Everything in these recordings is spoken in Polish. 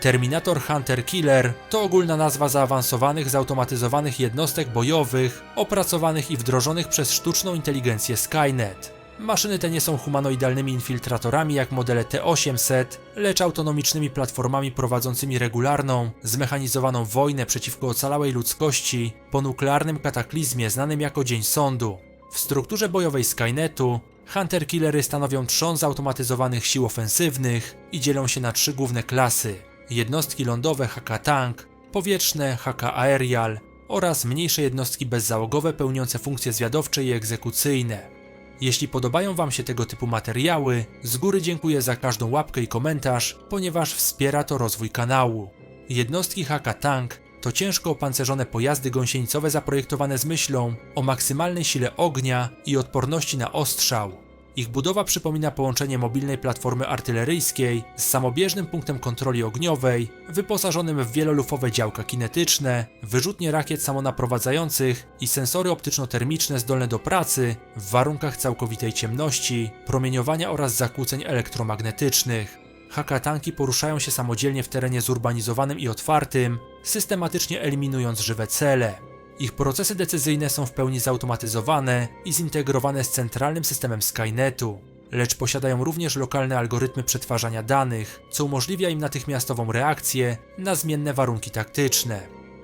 Terminator Hunter Killer to ogólna nazwa zaawansowanych, zautomatyzowanych jednostek bojowych, opracowanych i wdrożonych przez sztuczną inteligencję Skynet. Maszyny te nie są humanoidalnymi infiltratorami jak modele T-800, lecz autonomicznymi platformami prowadzącymi regularną, zmechanizowaną wojnę przeciwko ocalałej ludzkości po nuklearnym kataklizmie znanym jako Dzień Sądu. W strukturze bojowej Skynetu Hunter-Killery stanowią trzon zautomatyzowanych sił ofensywnych i dzielą się na trzy główne klasy. Jednostki lądowe HK-Tank, powietrzne HK-Aerial oraz mniejsze jednostki bezzałogowe pełniące funkcje zwiadowcze i egzekucyjne. Jeśli podobają Wam się tego typu materiały, z góry dziękuję za każdą łapkę i komentarz, ponieważ wspiera to rozwój kanału. Jednostki HK Tank to ciężko opancerzone pojazdy gąsienicowe zaprojektowane z myślą o maksymalnej sile ognia i odporności na ostrzał. Ich budowa przypomina połączenie mobilnej platformy artyleryjskiej z samobieżnym punktem kontroli ogniowej, wyposażonym w wielolufowe działka kinetyczne, wyrzutnie rakiet samonaprowadzających i sensory optyczno-termiczne zdolne do pracy w warunkach całkowitej ciemności, promieniowania oraz zakłóceń elektromagnetycznych. Hakatanki poruszają się samodzielnie w terenie zurbanizowanym i otwartym, systematycznie eliminując żywe cele. Ich procesy decyzyjne są w pełni zautomatyzowane i zintegrowane z centralnym systemem Skynetu, lecz posiadają również lokalne algorytmy przetwarzania danych, co umożliwia im natychmiastową reakcję na zmienne warunki taktyczne.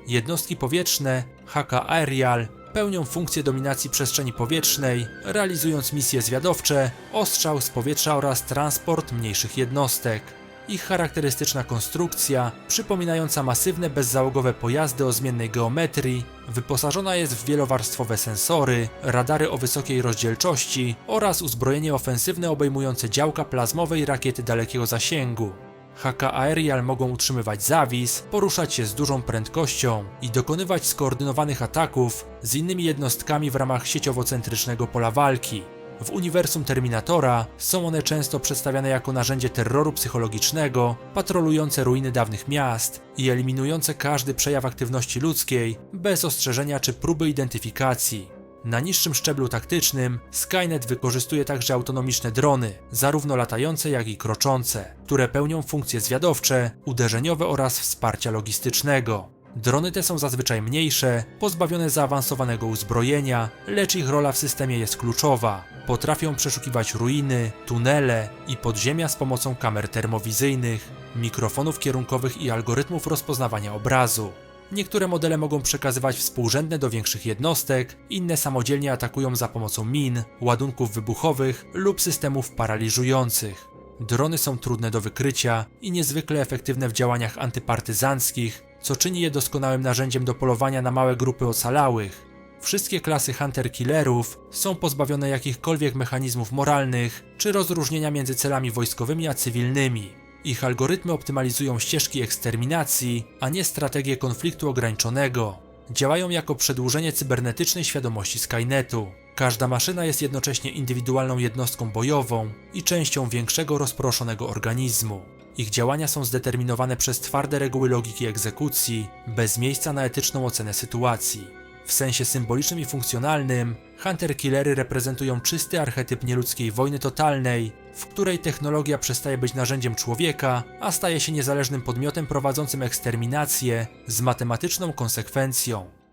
Jednostki powietrzne, HK Aerial, pełnią funkcję dominacji przestrzeni powietrznej, realizując misje zwiadowcze, ostrzał z powietrza oraz transport mniejszych jednostek. Ich charakterystyczna konstrukcja, przypominająca masywne bezzałogowe pojazdy o zmiennej geometrii, wyposażona jest w wielowarstwowe sensory, radary o wysokiej rozdzielczości oraz uzbrojenie ofensywne obejmujące działka plazmowe i rakiety dalekiego zasięgu. HK Aerial mogą utrzymywać zawis, poruszać się z dużą prędkością i dokonywać skoordynowanych ataków z innymi jednostkami w ramach sieciowo-centrycznego pola walki. W uniwersum Terminatora są one często przedstawiane jako narzędzie terroru psychologicznego, patrolujące ruiny dawnych miast i eliminujące każdy przejaw aktywności ludzkiej bez ostrzeżenia czy próby identyfikacji. Na niższym szczeblu taktycznym Skynet wykorzystuje także autonomiczne drony, zarówno latające jak i kroczące, które pełnią funkcje zwiadowcze, uderzeniowe oraz wsparcia logistycznego. Drony te są zazwyczaj mniejsze, pozbawione zaawansowanego uzbrojenia, lecz ich rola w systemie jest kluczowa. Potrafią przeszukiwać ruiny, tunele i podziemia z pomocą kamer termowizyjnych, mikrofonów kierunkowych i algorytmów rozpoznawania obrazu. Niektóre modele mogą przekazywać współrzędne do większych jednostek, inne samodzielnie atakują za pomocą min, ładunków wybuchowych lub systemów paraliżujących. Drony są trudne do wykrycia i niezwykle efektywne w działaniach antypartyzanckich, co czyni je doskonałym narzędziem do polowania na małe grupy ocalałych. Wszystkie klasy hunter-killerów są pozbawione jakichkolwiek mechanizmów moralnych czy rozróżnienia między celami wojskowymi a cywilnymi. Ich algorytmy optymalizują ścieżki eksterminacji, a nie strategię konfliktu ograniczonego. Działają jako przedłużenie cybernetycznej świadomości Skynetu. Każda maszyna jest jednocześnie indywidualną jednostką bojową i częścią większego rozproszonego organizmu. Ich działania są zdeterminowane przez twarde reguły logiki egzekucji, bez miejsca na etyczną ocenę sytuacji. W sensie symbolicznym i funkcjonalnym, Hunter-Killery reprezentują czysty archetyp nieludzkiej wojny totalnej, w której technologia przestaje być narzędziem człowieka, a staje się niezależnym podmiotem prowadzącym eksterminację z matematyczną konsekwencją.